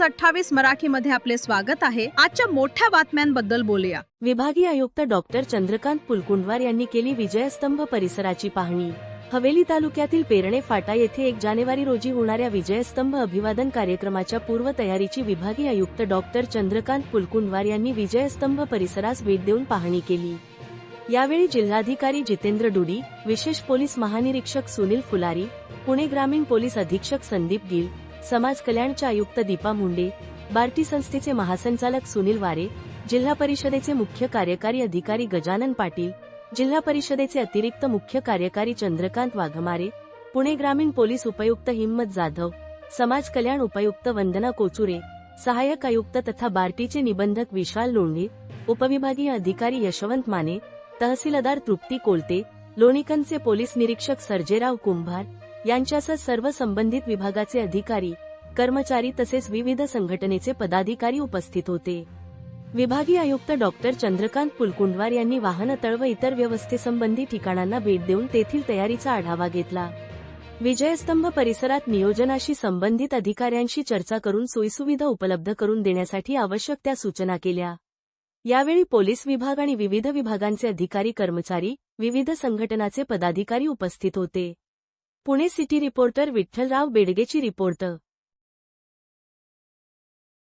News अठ्ठावीस मराठीमध्ये आपले स्वागत आहे. आजच्या मोठ्या बातम्यांबद्दल बोलूया. विभागीय आयुक्त डॉक्टर चंद्रकांत पुलकुंडवार यांनी केली विजयस्तंभ परिसराची पाहणी. हवेली तालुक्यातील पेरणे फाटा येथे एक जानेवारी रोजी होणाऱ्या विजयस्तंभ अभिवादन कार्यक्रमाच्या पूर्वतयारीची विभागीय आयुक्त डॉक्टर चंद्रकांत पुलकुंडवार यांनी विजयस्तंभ परिसरास भेट देऊन पाहणी केली. यावेळी जिल्हाधिकारी जितेंद्र डुडी विशेष पोलीस महानिरीक्षक सुनील फुलारी पुणे ग्रामीण पोलीस अधीक्षक संदीप गिल समाज कल्याणच्या आयुक्त दीपा मुंडे बार्टी संस्थेचे महासंचालक सुनील वारे जिल्हा परिषदेचे मुख्य कार्यकारी अधिकारी गजानन पाटील जिल्हा परिषदेचे अतिरिक्त मुख्य कार्यकारी चंद्रकांत वाघमारे पुणे ग्रामीण पोलीस उपायुक्त हिम्मत जाधव समाज कल्याण उपायुक्त वंदना कोचुरे सहाय्यक आयुक्त तथा बार्टीचे निबंधक विशाल लोंढे उपविभागीय अधिकारी यशवंत माने तहसीलदार तृप्ती कोलते लोणीकनचे पोलीस निरीक्षक सर्जेराव कुंभार यांच्यासह सर्व संबंधित विभागाचे अधिकारी कर्मचारी तसेच विविध संघटनेचे पदाधिकारी उपस्थित होते. विभागीय आयुक्त डॉक्टर चंद्रकांत पुलकुंडवार यांनी वाहनतळ व इतर व्यवस्थेसंबंधी ठिकाणांना भेट देऊन तेथील तयारीचा आढावा घेतला. विजयस्तंभ परिसरात नियोजनाशी संबंधित अधिकाऱ्यांशी चर्चा करून सोयीसुविधा उपलब्ध करून देण्यासाठी आवश्यक त्या सूचना केल्या. यावेळी पोलीस विभाग आणि विविध विभागांचे अधिकारी कर्मचारी विविध संघटनाचे पदाधिकारी उपस्थित होते. पुणे सिटी रिपोर्टर विठ्ठलराव बेडगेची रिपोर्ट